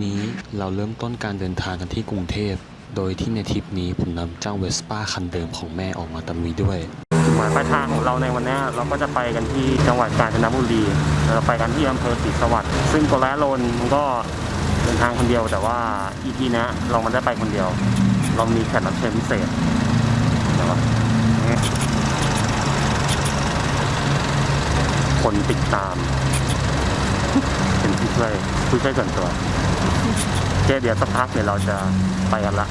เช้านี้เราเริ่มต้นการเดินทางกันที่กรุงเทพ โดยที่ในทริปนี้ผมนำเจ้าเวสป้าคันเดิมของแม่ออกมาตะลุยด้วยหมายปลายทางของเราในวันนี้เราก็จะไปกันที่จังหวัดกาญจนบุรี เราไปกันที่อำเภอศรีสวัสดิ์ซึ่งโกแลโลนมันก็เดินทางคนเดียวแต่ว่าอีพีนี้เรามันได้ไปคนเดียว เรามีแขกรับเชิญพิเศษคนติดตาม ผู้ช่วยผู้ช่วยส่วนตัวโอเคเดี๋ยวสักพักเดี๋ยวเราจะไปกันละ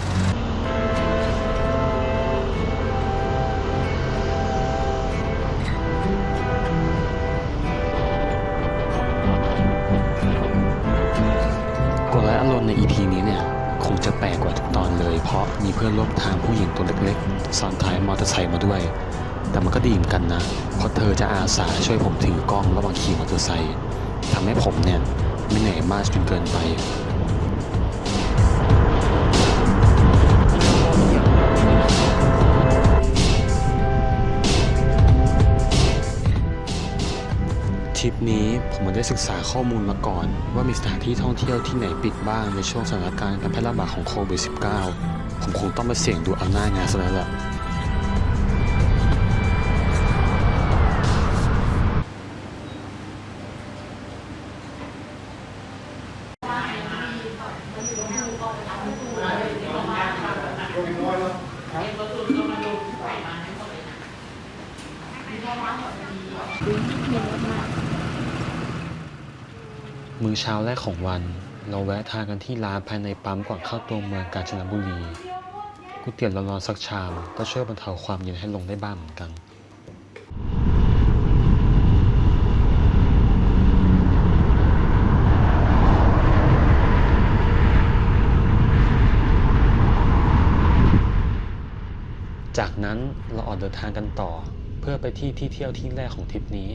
กดไลค์อารมณ์ใน EP นี้เนี่ย คงจะแปลกกว่าทุกตอนเลย เพราะมีเพื่อนร่วมทางผู้หญิงตัวเล็กๆซ้อนท้ายมอเตอร์ไซค์มาด้วย แต่มันก็ดีเหมือนกันนะ เพราะเธอจะอาสาช่วยผมถือกล้องระหว่างขี่มอเตอร์ไซค์ ทำให้ผมเนี่ยไม่เหนื่อยมากจนเกินไปทริปนี้ผมมาได้ศึกษาข้อมูลมาก่อน ว่ามีสถานที่ท่องเที่ยวที่ไหนปิดบ้างในช่วงสถานการณ์การแพร่ระบาดของโควิด -19 ผมคงต้องไปเสี่ยงดูเอาหน้างานซะแล้วแหละ ช้าแรกของวัน เราแวะทานกันที่ร้านภายในปั๊มก่อนเข้าตัวเมืองกาญจนบุรีก๋วยเตี๋ยวร้อนๆสักชามก็ช่วยบรรเทาความเย็นให้ลงได้บ้างเหมือนกันจากนั้นเราออกเดินทางกันต่อ เพื่อไปที่ที่เที่ยวที่แรกของทริปนี้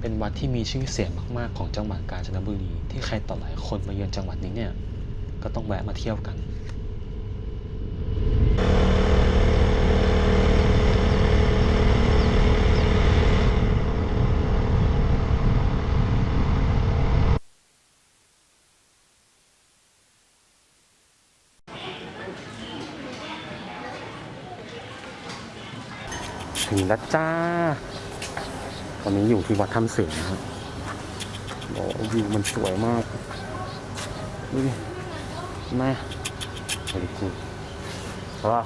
เป็นวัดที่มีชื่อเสียงมากๆของจังหวัดกาญจนบุรี ที่ใครต่อหลายคนมาเยือนจังหวัดนี้เนี่ยก็ต้องแวะมาเที่ยวกันถึงแล้วจ้า อนนี้อยู่ที่วัดถ้ำเสือนะครับโอ้วิวมันสวยมาก ดูดิแม่สวยจริงชอบป่ะ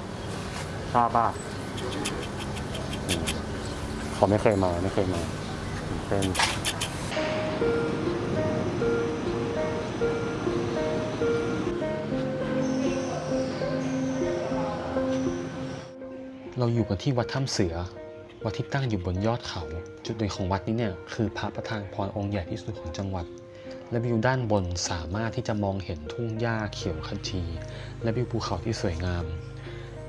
ชอบป่ะเขาไม่เคยมา ไม่เคยมาเต้นเราอยู่กันที่วัดถ้ำเสือ วัดที่ตั้งอยู่บนยอดเขา จุดเด่นของวัดนี้เนี่ยคือพระประธานพรองค์ใหญ่ที่สุดของจังหวัด และวิวด้านบนสามารถที่จะมองเห็นทุ่งหญ้าเขียวขจี และวิวภูเขาที่สวยงาม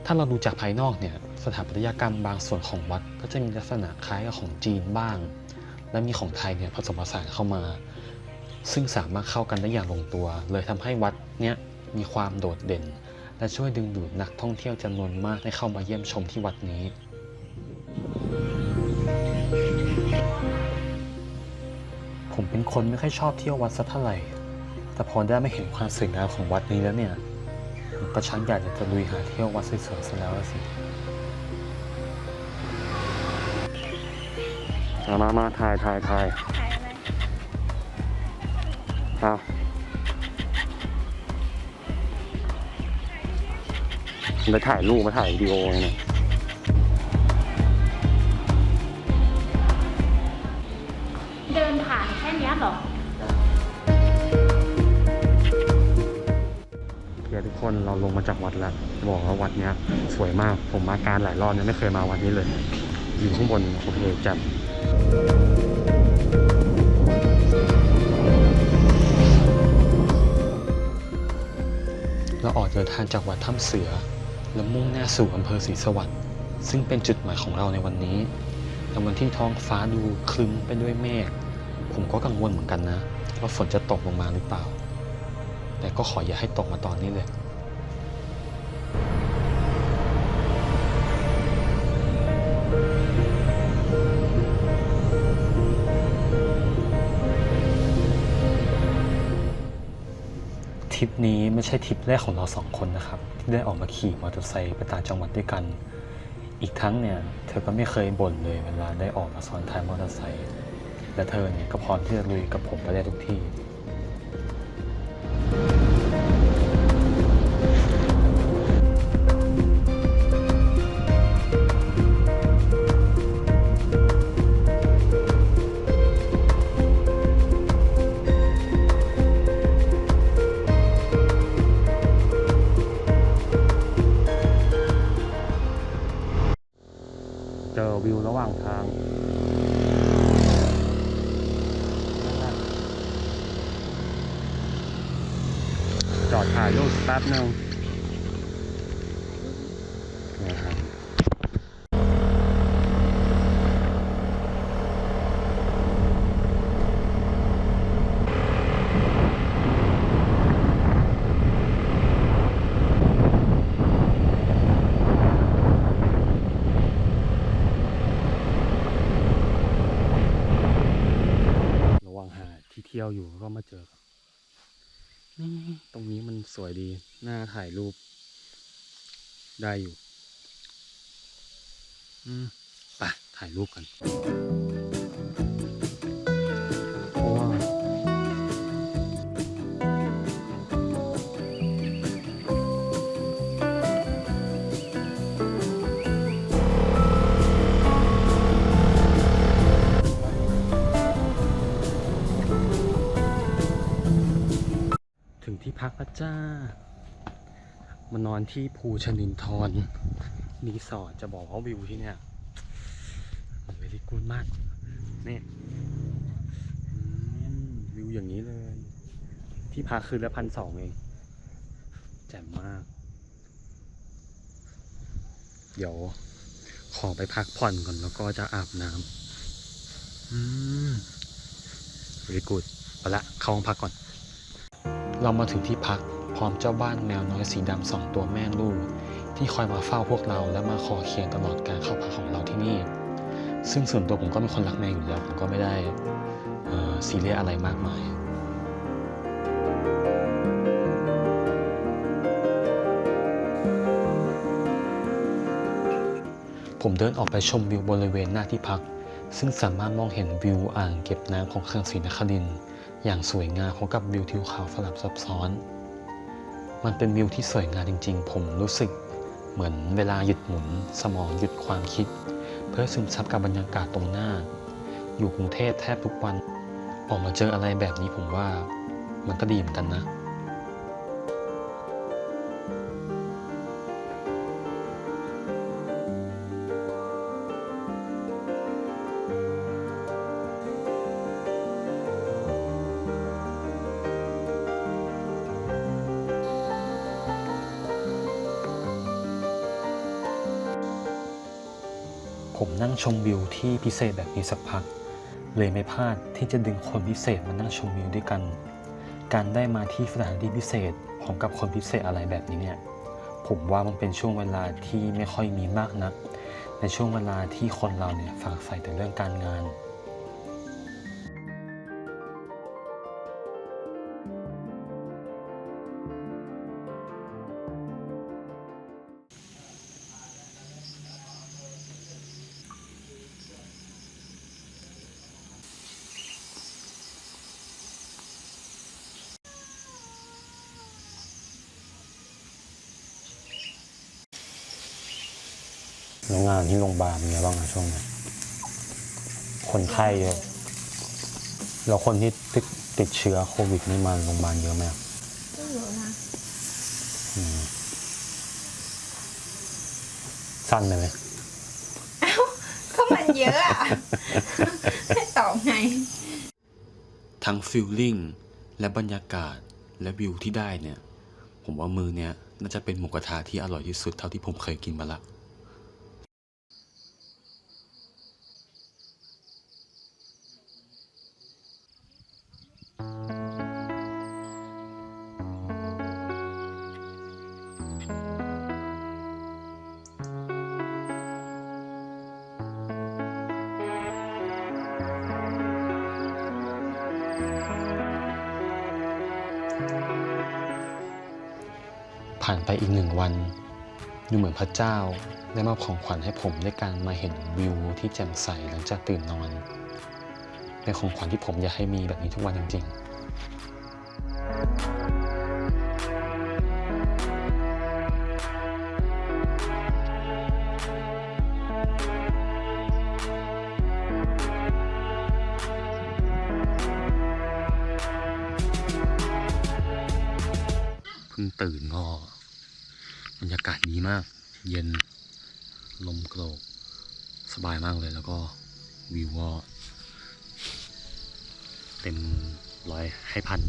ถ้าเราดูจากภายนอกเนี่ยสถาปัตยกรรมบางส่วนของวัดก็จะมีลักษณะคล้ายกับของจีนบ้าง และมีของไทยเนี่ยผสมผสานเข้ามา ซึ่งสามารถเข้ากันได้อย่างลงตัว เลยทำให้วัดเนี้ยมีความโดดเด่น และช่วยดึงดูดนักท่องเที่ยวจำนวนมากให้เข้ามาเยี่ยมชมที่วัดนี้ คนไม่ค่อยชอบเที่ยววัดสักเท่าไหร่ แต่พอได้ไมาเห็นความสวยงามของวัดนี้แล้วเนี่ยผมก็ชักอยากจะลุยหาเที่ยววัดสวยๆซะแล้วอะสิ มามามาถ่ายถ่ายถ่ายเอาไปถ่ายรูปมาถ่ายวิดีโอเนี่ย คนเราลงมาจากวัดแล้วบอกว่าวัดเนี้ย สวยมากผมมาการหลายรอบเนี่ยไม่เคยมาวัดนี้เลย อยู่ข้างบนโอเคจัดเราออกเดินทางจากวัดถ้ำเสือ และมุ่งหน้าสู่อำเภอศรีสวัสดิ์ซึ่งเป็นจุดหมายของเราในวันนี้แต่วันที่ท้องฟ้าดูคลึ้มไปด้วยเมฆผมก็กังวลเหมือนกันนะ ว่าฝนจะตกลงมาหรือเปล่า แต่ก็ขออย่าให้ตกมาตอนนี้เลย นี้ไม่ใช่ทริปแรกของเราสองคนนะครับ ที่ได้ออกมาขี่มอเตอร์ไซค์ไปต่างจังหวัดด้วยกัน อีกทั้งเนี่ย เธอก็ไม่เคยบ่นเลยเวลาได้ออกมาซ้อนท้ายมอเตอร์ไซค์และเธอเนี่ยก็พร้อมที่จะลุยกับผมไปได้ทุกที่ จอดถ่ายรูปแป๊บหนึ่งนะครับระหว่างหา ที่เที่ยวอยู่ก็มาเจอกับนี่ตรงนี้มันสวยดีน่าถ่ายรูป ได้อยู่ อืมไปถ่ายรูปกัน ที่พักแล้วจ้ามานอนที่ภูชนินทรรีสอร์ทจะบอกว่าวิวที่เนี่ยเวลีกูดมากนี่วิวอย่างนี้เลย ที่พักคืนละพันสองเอง แจ่มมาก เดี๋ยวขอไปพักผ่อนก่อนแล้วก็จะอาบน้ำอืมเวลีกูดไปละเข้าห้องพักก่อน เรามาถึงที่พักพร้อมเจ้าบ้านแมวน้อยสีดำสองตัวแม่ลูก ที่คอยมาเฝ้าพวกเราและมาคอเคียงตลอดการเข้าพักของเราที่นี่ ซึ่งส่วนตัวผมก็เป็นคนรักแมวอยู่แล้วผมก็ไม่ได้ซีเรียสอะไรมากมายผมเดินออกไปชมวิวบริเวณหน้าที่พัก ซึ่งสามารถมองเห็นวิวอ่างเก็บน้ำของเขื่อนศรีนครินทร์ อย่างสวยงามของกับวิวทิวเขาสลับซับซ้อน มันเป็นวิวที่สวยงามจริง ๆ ผมรู้สึกเหมือนเวลาหยุดหมุน สมองหยุดความคิด เพื่อซึมซับกับบรรยากาศตรงหน้า อยู่กรุงเทพแทบทุกวัน ออกมาเจออะไรแบบนี้ผมว่ามันก็ดีเหมือนกันนะ ผมนั่งชมวิวที่พิเศษแบบนี้สักพัก เลยไม่พลาดที่จะดึงคนพิเศษมานั่งชมวิวด้วยกัน การได้มาที่สถานที่พิเศษพร้อมกับคนพิเศษอะไรแบบนี้เนี่ย ผมว่ามันเป็นช่วงเวลาที่ไม่ค่อยมีมากนักในช่วงเวลาที่คนเราเนี่ยฝากใส่แต่เรื่องการงาน แล้วงานที่โรงพยาบาลเป็นไงบ้างอะช่วงนี้คนไข้เยอะแล้วคนที่ติดติดเชื้อโควิดนี่มาโรงพยาบาลเยอะไหมอะก็เยอะนะอืมสั้นเลยไหมก็มันเยอะอะให้ตอบไง ทั้งฟิลลิ่งและบรรยากาศและวิวที่ได้เนี่ย ผมว่ามือเนี่ยน่าจะเป็นหมูกระทะที่อร่อยที่สุดเท่าที่ผมเคยกินมาละ ผ่านไปอีกหนึ่งวันดูเหมือนพระเจ้าได้มอบของขวัญให้ผมด้วยการมาเห็นวิวที่แจ่มใสหลังจากตื่นนอน เป็นของขวัญที่ผมอยากให้มีแบบนี้ทุกวันจริง ๆ เพิ่งตื่นก็บรรยากาศดีมาก เย็นลมโกรกสบายมากเลยแล้วก็วิวก็เต็มร้อยให้พัน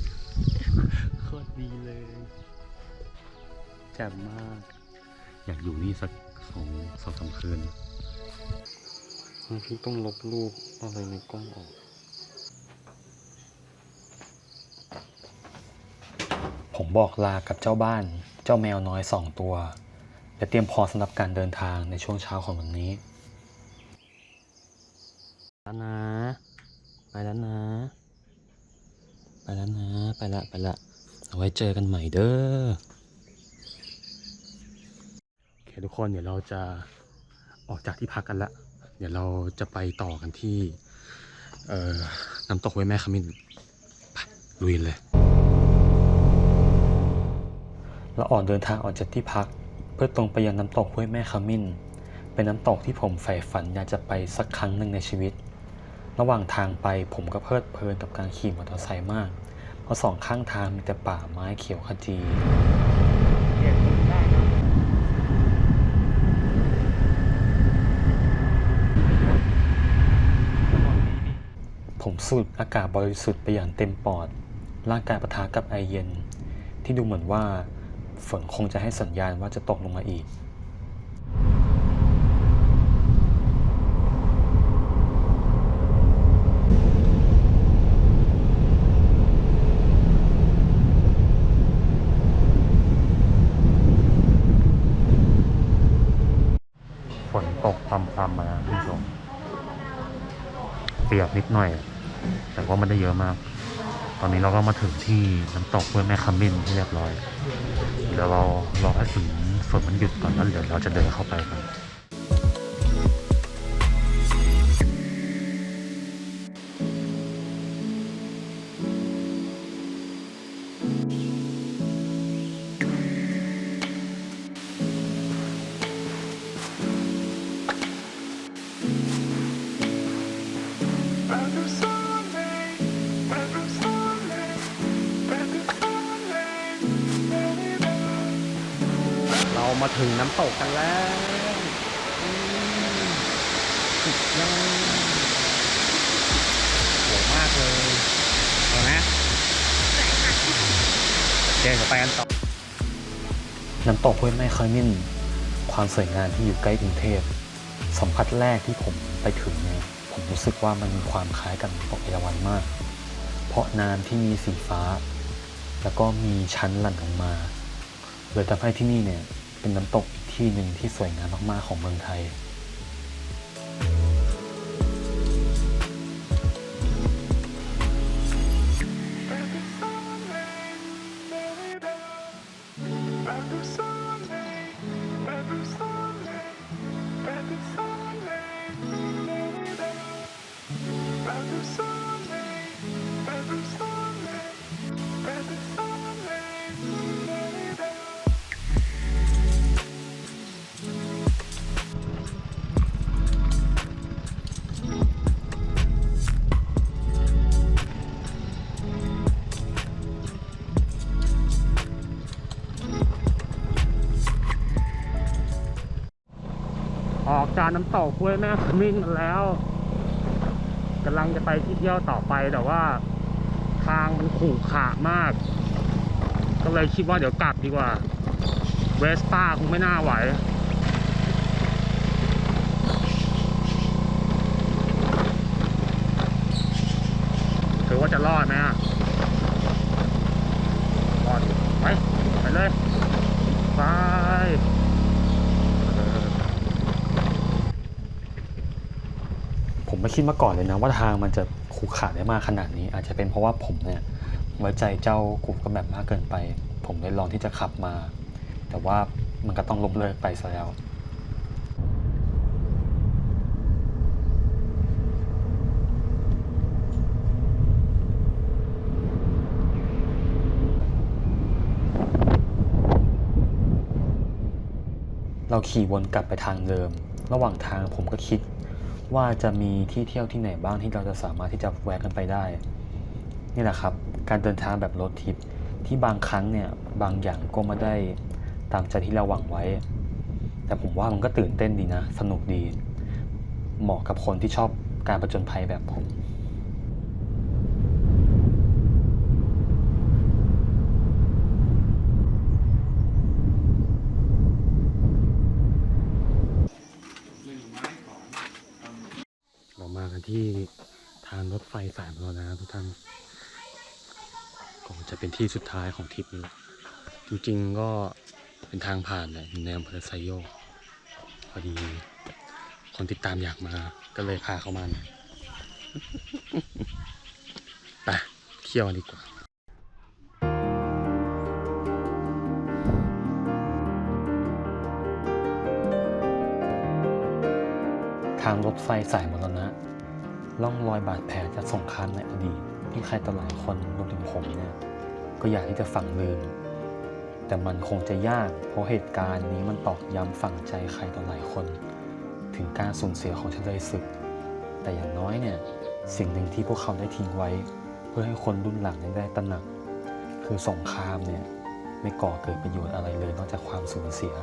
โคตรดีเลยแจ่มมาก อยากอยู่นี่สักสองสองสามคืนพี่ต้องลบรูปอะไรในกล้องออก ผมบอกลากับเจ้าบ้าน เจ้าแมวน้อยสองตัว และเตรียมพร้อมสำหรับการเดินทางในช่วงเช้าของวันนี้แล้วนะ ไปแล้วนะ ไปแล้วนะ ไปละไปละเอาไว้เจอกันใหม่เด้อโอเคทุกคนเดี๋ยวเราจะออกจากที่พักกันละ เดี๋ยวเราจะไปต่อกันที่เอ่อน้ำตกห้วยแม่ขมิ้นไปลุยเลย เราออกเดินทางออกจากที่พัก เพื่อตรงไปยังน้ำตกห้วยแม่ขมิ้น เป็นน้ำตกที่ผมใฝ่ฝันอยากจะไปสักครั้งหนึ่งในชีวิต ระหว่างทางไปผมก็เพลิดเพลินกับการขี่มอเตอร์ไซค์มาก เพราะสองข้างทางมีแต่ป่าไม้เขียวขจีผมสูดอากาศบริสุทธิ์ไปอย่างเต็มปอด ร่างกายปะทะกับไอเย็น ที่ดูเหมือนว่า ฝนคงจะให้สัญญาณว่าจะตกลงมาอีก ฝนตกพรำๆมาคุณผู้ชมเปียกนิดหน่อย แต่ว่าไม่ได้เยอะมาก ตอนนี้เราก็มาถึงที่น้ำตกห้วยแม่ขมิ้นที่เรียบร้อย เดี๋ยวเรารอให้ฝนฝนมันหยุดก่อนแล้วเดี๋ยวเราจะเดินเข้าไปกัน ถึงน้ำตกกันแล้วสุดยอดสวยมากเลยเห็นไหมเดินไปกันต่อ น้ำตกห้วยแม่ขมิ้นความสวยงามที่อยู่ใกล้กรุงเทพสัมผัสแรกที่ผมไปถึงเนี่ยผมรู้สึกว่ามันมีความคล้ายกับน้ำตกเอราวัณมาก เพราะน้ำที่มีสีฟ้า แล้วก็มีชั้นหลั่นลงมาเลยทำให้ที่นี่เนี่ย เป็นน้ำตกอีกที่หนึ่งที่สวยงามมากๆของเมืองไทย กจาน้ำตกห้วยแม่ขมิ้นมาแล้วกำลังจะไปที่เที่ยวต่อไปแต่ว่า ทางมันขรุขระมาก ก็เลยคิดว่าเดี๋ยวกลับดีกว่า เวสป้าคงไม่น่าไหวถือว่าจะรอดไหมอะรอดไปไปเลยไป ผม ไม่คิดมาก่อนเลยนะว่าทางมันจะขรุขระได้มากขนาดนี้ อาจจะเป็นเพราะว่าผมเนี่ยไว้ใจเจ้ากูก็แบบมากเกินไป ผมเลยลองที่จะขับมา แต่แต่ว่ามันก็ต้องล้มเลิกไปซะแล้วเราขี่วนกลับไปทางเดิม ระหว่างทางผมก็คิด ว่าจะมีที่เที่ยวที่ไหนบ้างที่เราจะสามารถที่จะแวะกันไปได้ นี่แหละครับ การเดินทางแบบรถทิปที่บางครั้งเนี่ยบางอย่างก็ไม่ได้ตามใจที่เราหวังไว้ แต่ผมว่ามันก็ตื่นเต้นดีนะ สนุกดี เหมาะกับคนที่ชอบการประจนภัยแบบผม เรามากัน ที่ทางรถไฟสายมรณะทุกท่านก็จะเป็นที่สุดท้ายของทริปนี้ จริงๆก็เป็นทางผ่านแหละอยู่ในอำเภอไซโยกพอดี คนติดตามอยากมา ก็เลยพาเขามาไปเที่ยวดีกว่าทางรถไฟสายมรณะ ล่องรอยบาดแผลจากสงครามในอดีตที่ใครต่อหลายคนรวมถึงผมเนี่ยก็อยากที่จะฝังลืม แต่มันคงจะยากเพราะเหตุการณ์นี้มันตอกย้ำฝังใจใครต่อหลายคน ถึงการสูญเสียของชาติศึก แต่อย่างน้อยเนี่ยสิ่งหนึ่งที่พวกเขาได้ทิ้งไว้ เพื่อให้คนรุ่นหลังได้ตระหนัก คือสงครามเนี่ยไม่ก่อเกิดประโยชน์อะไรเลยนอกจากความสูญเสีย